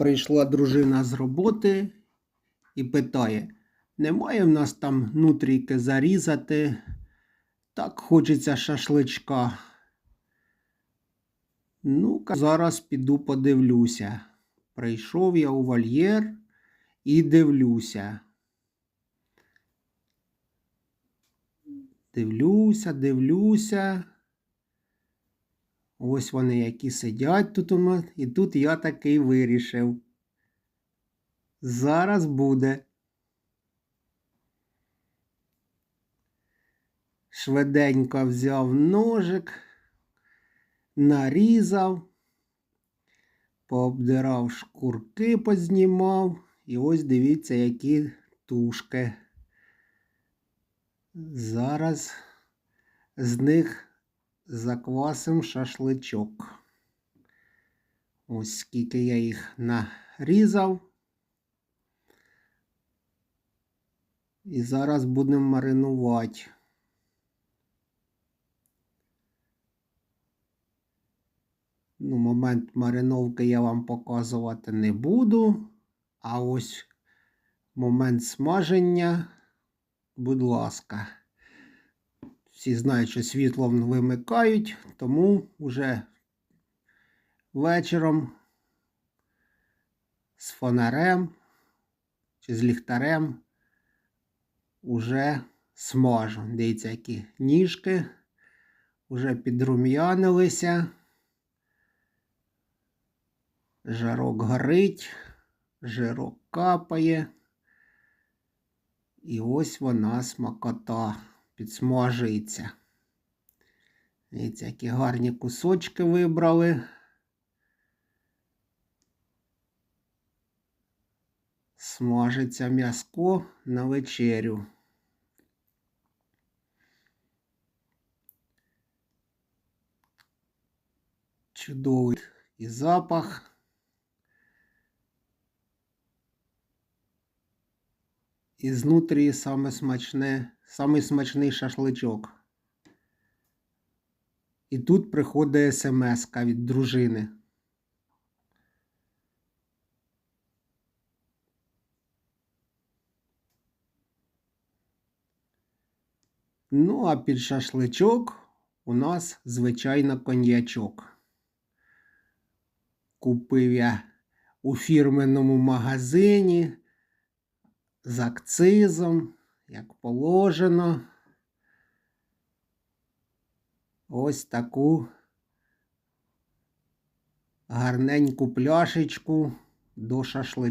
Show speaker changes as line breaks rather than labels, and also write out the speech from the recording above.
Прийшла дружина з роботи і питає: немає в нас там нутрійки зарізати? Так хочеться шашличка. Ну-ка, зараз піду подивлюся. Прийшов я у вольєр і дивлюся. Дивлюся, дивлюся. Ось вони які сидять тут у нас, і тут я такий вирішив. Зараз буде. Швиденько взяв ножик, нарізав, пообдирав шкурки, познімав. І ось дивіться, які тушки. Зараз з них заквасим шашличок. Ось скільки я їх нарізав. І зараз будемо маринувати. Ну, момент мариновки я вам показувати не буду. А ось момент смаження, будь ласка. Всі знають, що світло вимикають, тому вже вечором з фонарем чи з ліхтарем уже смажу. Дивіться, які ніжки вже підрум'янилися. Жарок горить, жирок капає. І ось вона смакота підсмажується. Дивіться, які гарні кусочки вибрали. Смажиться м'яско на вечерю. Чудовий і запах. І знутрі саме смачне, самий смачний шашличок. І тут приходить смс від дружини. Ну, а під шашличок у нас звичайно коньячок. Купив я у фірменному магазині з акцизом, як положено. Ось таку гарненьку пляшечку до шашличка.